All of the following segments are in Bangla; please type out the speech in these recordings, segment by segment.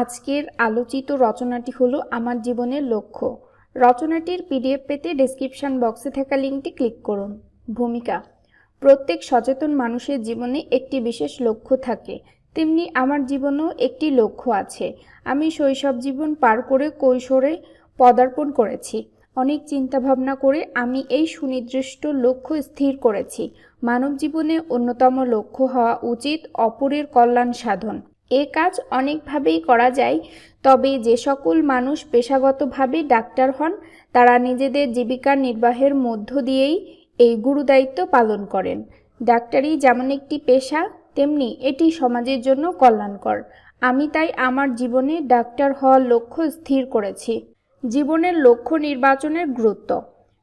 আজকের আলোচিত রচনাটি হলো আমার জীবনের লক্ষ্য। রচনাটির পিডিএফ পেতে ডেসক্রিপশন বক্সে থাকা লিঙ্কটি ক্লিক করুন। ভূমিকা, প্রত্যেক সচেতন মানুষের জীবনে একটি বিশেষ লক্ষ্য থাকে। তেমনি আমার জীবনেও একটি লক্ষ্য আছে। আমি শৈশব জীবন পার করে কৈশোরে পদার্পণ করেছি। অনেক চিন্তাভাবনা করে আমি এই সুনির্দিষ্ট লক্ষ্য স্থির করেছি। মানব জীবনে অন্যতম লক্ষ্য হওয়া উচিত অপরের কল্যাণ সাধন। এ কাজ অনেকভাবেই করা যায়, তবে যে সকল মানুষ পেশাগতভাবে ডাক্তার হন, তারা নিজেদের জীবিকা নির্বাহের মধ্য দিয়েই এই গুরুদায়িত্ব পালন করেন। ডাক্তারি যেমন একটি পেশা, তেমনি এটি সমাজের জন্য কল্যাণকর। আমি তাই আমার জীবনে ডাক্তার হওয়ার লক্ষ্য স্থির করেছি। জীবনের লক্ষ্য নির্বাচনের গুরুত্ব।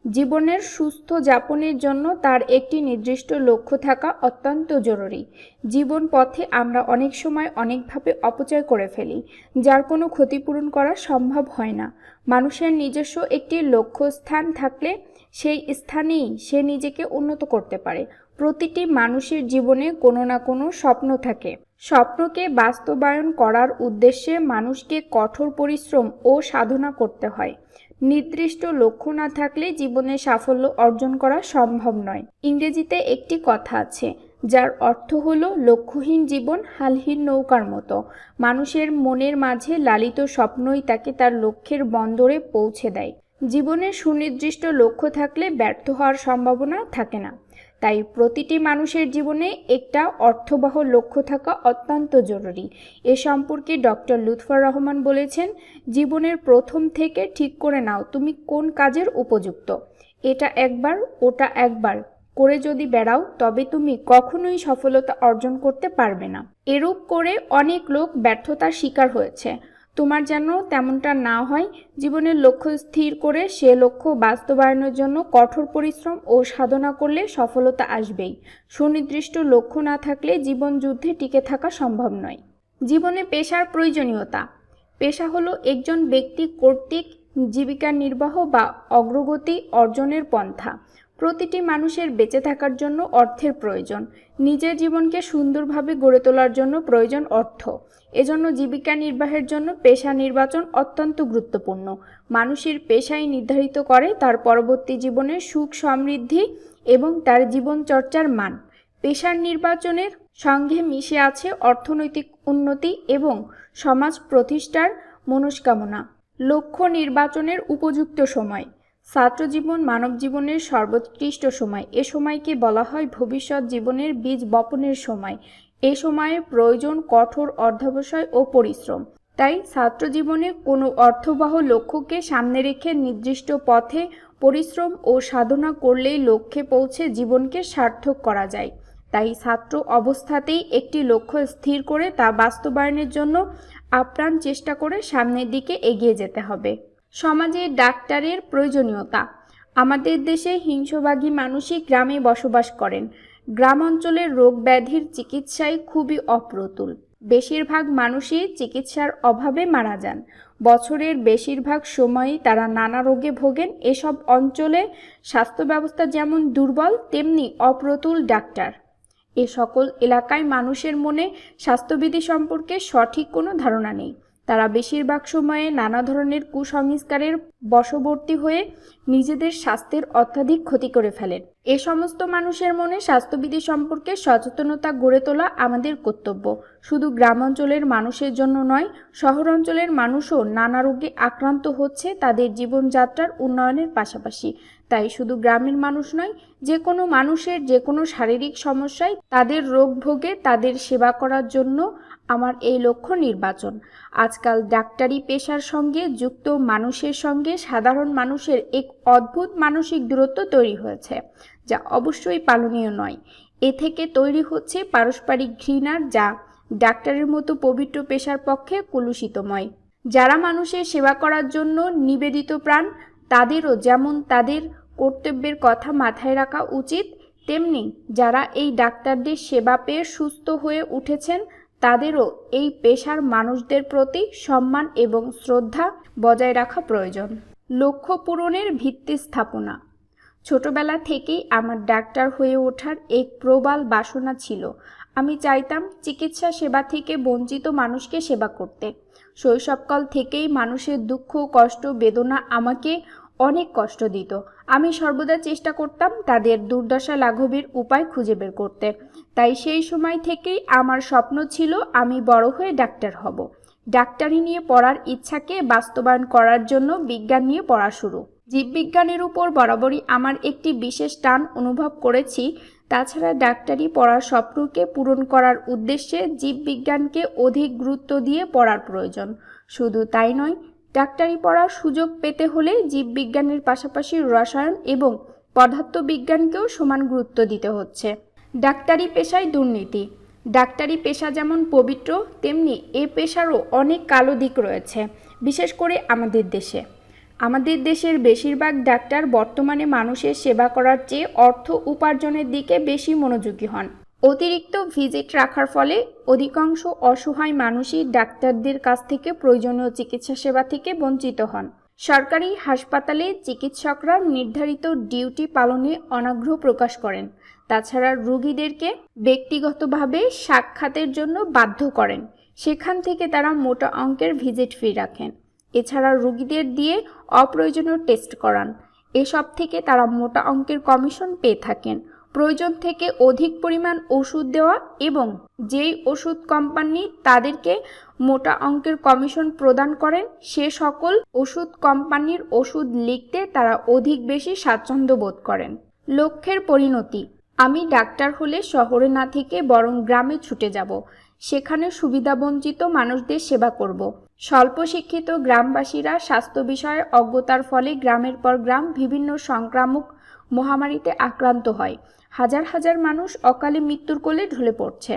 জীবনের সুস্থ যাপনের জন্য তার একটি নির্দিষ্ট লক্ষ্য থাকা অত্যন্ত জরুরি। জীবন পথে আমরা অনেক সময় অনেকভাবে অপচয় করে ফেলি, যার কোনো ক্ষতিপূরণ করা সম্ভব হয় না। মানুষের নিজস্ব একটি লক্ষ্য স্থান থাকলে সেই স্থানেই সে নিজেকে উন্নত করতে পারে। প্রতিটি মানুষের জীবনে কোনো না কোনো স্বপ্ন থাকে। স্বপ্নকে বাস্তবায়ন করার উদ্দেশ্যে মানুষকে কঠোর পরিশ্রম ও সাধনা করতে হয়। নির্দিষ্ট লক্ষ্য না থাকলে জীবনে সাফল্য অর্জন করা সম্ভব নয়। ইংরেজিতে একটি কথা আছে, যার অর্থ হল লক্ষ্যহীন জীবন হালহীন নৌকার মতো। মানুষের মনের মাঝে লালিত স্বপ্নই তাকে তার লক্ষ্যের বন্দরে পৌঁছে দেয়। জীবনের সুনির্দিষ্ট লক্ষ্য থাকলে ব্যর্থ হওয়ার সম্ভাবনা থাকে না। তাই প্রতিটি মানুষের জীবনে একটা অর্থবহ লক্ষ্য থাকা অত্যন্ত জরুরি। এ সম্পর্কে ডক্টর লুৎফর রহমান বলেছেন, জীবনের প্রথম থেকে ঠিক করে নাও তুমি কোন কাজের উপযুক্ত। এটা একবার, ওটা একবার। করে যদি বেড়াও, তবে তুমি কখনোই সফলতা অর্জন করতে পারবে না। এরূপ করে অনেক লোক ব্যর্থতার শিকার হয়েছে। তোমার যেন তেমনটা না হয়, জীবনের লক্ষ্য স্থির করে সে লক্ষ্য বাস্তবায়নের জন্য কঠোর পরিশ্রম ও সাধনা করলে সফলতা আসবেই। সুনির্দিষ্ট লক্ষ্য না থাকলে জীবন যুদ্ধে টিকে থাকা সম্ভব নয়। জীবনে পেশার প্রয়োজনীয়তা। পেশা হলো একজন ব্যক্তি কর্তৃক জীবিকা নির্বাহ বা অগ্রগতি অর্জনের পন্থা। প্রতিটি মানুষের বেঁচে থাকার জন্য অর্থের প্রয়োজন। নিজের জীবনকে সুন্দরভাবে গড়ে তোলার জন্য প্রয়োজন অর্থ। এজন্য জীবিকা নির্বাহের জন্য পেশা নির্বাচন অত্যন্ত গুরুত্বপূর্ণ। মানুষের পেশাই নির্ধারিত করে তার পরবর্তী জীবনের সুখ সমৃদ্ধি এবং তার জীবনচর্চার মান। পেশার নির্বাচনের সঙ্গে মিশে আছে অর্থনৈতিক উন্নতি এবং সমাজ প্রতিষ্ঠার মনস্কামনা। লক্ষ্য নির্বাচনের উপযুক্ত সময়। ছাত্র জীবন মানব জীবনের সর্বোৎকৃষ্ট সময়। এ সময়কে বলা হয় ভবিষ্যৎ জীবনের বীজ বপনের সময়। এ সময়ে প্রয়োজন কঠোর অধ্যবসায় ও পরিশ্রম। তাই ছাত্র জীবনে কোনো অর্থবহ লক্ষ্যকে সামনে রেখে নির্দিষ্ট পথে পরিশ্রম ও সাধনা করলেই লক্ষ্যে পৌঁছে জীবনকে সার্থক করা যায়। তাই ছাত্র অবস্থাতেই একটি লক্ষ্য স্থির করে তা বাস্তবায়নের জন্য আপ্রাণ চেষ্টা করে সামনের দিকে এগিয়ে যেতে হবে। সমাজে ডাক্তারের প্রয়োজনীয়তা। আমাদের দেশে হিংসবাগী মানুষই গ্রামে বসবাস করেন। গ্রাম অঞ্চলের রোগ ব্যাধির চিকিৎসায় খুবই অপ্রতুল। বেশিরভাগ মানুষই চিকিৎসার অভাবে মারা যান। বছরের বেশিরভাগ সময়ই তারা নানা রোগে ভোগেন। এসব অঞ্চলে স্বাস্থ্য ব্যবস্থা যেমন দুর্বল, তেমনি অপ্রতুল ডাক্তার। এ সকল এলাকায় মানুষের মনে স্বাস্থ্যবিধি সম্পর্কে সঠিক কোনো ধারণা নেই। তারা বেশিরভাগ সময়ে নানা ধরনের কুসংস্কারের বশবর্তী হয়ে নিজেদের স্বাস্থ্যের অত্যাধিক ক্ষতি করে ফেলেন এ সমস্ত মানুষের মনে স্বাস্থ্যবিধি সম্পর্কে সচেতনতা গড়ে তোলা আমাদের কর্তব্য। শুধু গ্রাম অঞ্চলের মানুষের জন্য নয় শহর অঞ্চলের মানুষও নানা রোগে আক্রান্ত হচ্ছে তাদের জীবনযাত্রার উন্নয়নের পাশাপাশি। তাই শুধু গ্রামের মানুষ নয় যে কোনো মানুষের যে কোনো শারীরিক সমস্যায় তাদের রোগ ভোগে তাদের সেবা করার জন্য আমার এই লক্ষ্য নির্বাচন। আজকাল ডাক্তারি পেশার সঙ্গে যুক্ত মানুষের সঙ্গে সাধারণ মানুষের এক অদ্ভুত মানসিক দূরত্ব তৈরি হয়েছে, যা অবশ্যই পালনীয় নয়। এ থেকে তৈরি হচ্ছে পারস্পরিক ঘৃণার যা ডাক্তারের মতো পবিত্র পেশার পক্ষে কলুষিতময়। যারা মানুষের সেবা করার জন্য নিবেদিত প্রাণ, তাদেরও যেমন তাদের কর্তব্যের কথা মাথায় রাখা উচিত, তেমনি যারা এই ডাক্তারদের সেবা পেয়ে সুস্থ হয়ে উঠেছেন তাদেরও এই পেশার মানুষদের প্রতি সম্মান এবং শ্রদ্ধা বজায় রাখা প্রয়োজন। লক্ষ্য পূরণের ভিত্তি স্থাপনা। ছোটবেলা থেকেই আমার ডাক্তার হয়ে ওঠার এক প্রবাল বাসনা ছিল। আমি চাইতাম চিকিৎসা সেবা থেকে বঞ্চিত মানুষকে সেবা করতে। শৈশবকাল থেকেই মানুষের দুঃখ, কষ্ট, বেদনা আমাকে অনেক কষ্ট দিত। আমি সর্বদা চেষ্টা করতাম তাদের দুর্দশা লাঘবের উপায় খুঁজে বের করতে। তাই সেই সময় থেকেই আমার স্বপ্ন ছিল আমি বড় হয়ে ডাক্তার হব। ডাক্তারি নিয়ে পড়ার ইচ্ছাকে বাস্তবায়ন করার জন্য বিজ্ঞান নিয়ে পড়া শুরু। জীববিজ্ঞানের উপর বরাবরই আমার একটি বিশেষ টান অনুভব করেছি। তাছাড়া ডাক্তারি পড়ার স্বপ্নকে পূরণ করার উদ্দেশ্যে জীববিজ্ঞানকে অধিক গুরুত্ব দিয়ে পড়ার প্রয়োজন। শুধু তাই নয় ডাক্তারি পড়ার সুযোগ পেতে হলে জীববিজ্ঞানের পাশাপাশি রসায়ন এবং পদার্থবিজ্ঞানকেও সমান গুরুত্ব দিতে হচ্ছে। ডাক্তারি পেশায় দুর্নীতি। ডাক্তারি পেশা যেমন পবিত্র, তেমনি এ পেশারও অনেক কালো দিক রয়েছে, বিশেষ করে আমাদের দেশে। আমাদের দেশের বেশিরভাগ ডাক্তার বর্তমানে মানুষের সেবা করার চেয়ে অর্থ উপার্জনের দিকে বেশি মনোযোগী হন। অতিরিক্ত ভিজিট রাখার ফলে অধিকাংশ অসহায় মানুষই ডাক্তারদের কাছ থেকে প্রয়োজনীয় চিকিৎসা সেবা থেকে বঞ্চিত হন। সরকারি হাসপাতালে চিকিৎসকরা নির্ধারিত ডিউটি পালনে অনাগ্রহ প্রকাশ করেন। তাছাড়া রোগীদেরকে ব্যক্তিগতভাবে সাক্ষাতের জন্য বাধ্য করেন। সেখান থেকে তারা মোটা অঙ্কের ভিজিট ফি রাখেন। এছাড়া রোগীদের দিয়ে অপ্রয়োজনীয় টেস্ট করান। এসব থেকে তারা মোটা অঙ্কের কমিশন পেয়ে থাকেন। প্রয়োজন থেকে অধিক পরিমাণ ওষুধ দেওয়া এবং যেই ওষুধ কোম্পানি তাদেরকে মোটা অঙ্কের কমিশন প্রদান করেন, সে সকল ওষুধ কোম্পানির ওষুধ লিখতে তারা অধিক বেশি স্বাচ্ছন্দ্য বোধ করেন। লক্ষ্যের পরিণতি, আমি ডাক্তার হলে শহরে না থেকে বরং গ্রামে ছুটে যাব। সেখানে সুবিধাবঞ্চিত মানুষদের সেবা করব। স্বল্প শিক্ষিত গ্রামবাসীরা স্বাস্থ্য বিষয়ে অজ্ঞতার ফলে গ্রামের পর গ্রাম বিভিন্ন সংক্রামক মহামারীতে আক্রান্ত হয়। হাজার হাজার মানুষ অকালে মৃত্যুর কোলে ঢলে পড়ছে।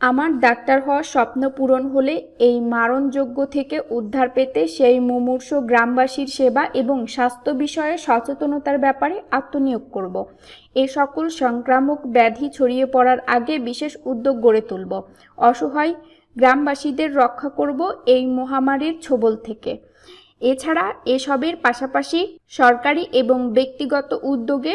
আমার ডাক্তার হওয়ার স্বপ্ন পূরণ হলে এই মারণযোগ্য থেকে উদ্ধার পেতে সেই মুমূর্ষ গ্রামবাসীর সেবা এবং স্বাস্থ্য বিষয়ে সচেতনতার ব্যাপারে আত্মনিয়োগ করব। এ সকল সংক্রামক ব্যাধি ছড়িয়ে পড়ার আগে বিশেষ উদ্যোগ গড়ে তুলব। অসহায় গ্রামবাসীদের রক্ষা করব এই মহামারীর ছোবল থেকে। এছাড়া এসবের পাশাপাশি সরকারি এবং ব্যক্তিগত উদ্যোগে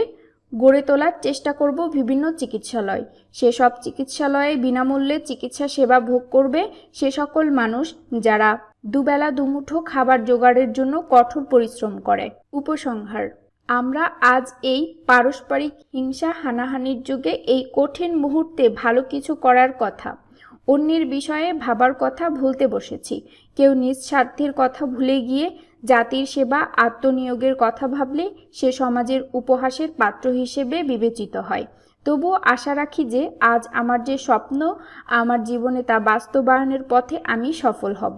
গড়ে তোলার চেষ্টা করব বিভিন্ন চিকিৎসালয়। সেসব চিকিৎসালয়ে বিনামূল্যে চিকিৎসা সেবা ভোগ করবে সে সকল মানুষ যারা দুবেলা দুমুঠো খাবার জোগাড়ের জন্য কঠোর পরিশ্রম করে। উপসংহার, আমরা আজ এই পারস্পরিক হিংসা হানাহানির যুগে এই কঠিন মুহূর্তে ভালো কিছু করার কথা। অন্যের বিষয়ে ভাবার কথা ভুলতে বসেছি। কেউ নিজ স্বার্থের কথা ভুলে গিয়ে জাতির সেবা, আত্মনিয়োগের কথা ভাবলে সে সমাজের উপহাসের পাত্র হিসেবে বিবেচিত হয়। তবুও আশা রাখি যে আজ আমার যে স্বপ্ন, আমার জীবনে তা বাস্তবায়নের পথে আমি সফল হব।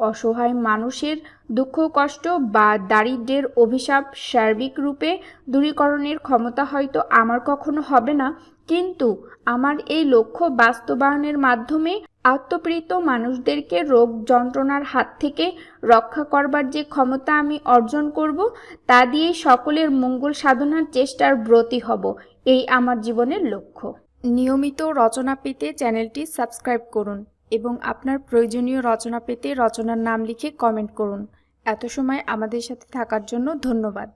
অসহায় মানুষের দুঃখ, কষ্ট বা দারিদ্র্যের অভিশাপ সার্বিক রূপে দূরীকরণের ক্ষমতা হয়তো আমার কখনো হবে না। কিন্তু আমার এই লক্ষ্য বাস্তবায়নের মাধ্যমে আত্মপ্রীত মানুষদেরকে রোগ যন্ত্রণার হাত থেকে রক্ষা করবার যে ক্ষমতা আমি অর্জন করব, তা দিয়েই সকলের মঙ্গল সাধনার চেষ্টার ব্রতী হব। এই আমার জীবনের লক্ষ্য। নিয়মিত রচনা পেতে চ্যানেলটি সাবস্ক্রাইব করুন। এবং আপনার প্রয়োজনীয় রচনা পেতে রচনার নাম লিখে কমেন্ট করুন। এত সময় আমাদের সাথে থাকার জন্য ধন্যবাদ।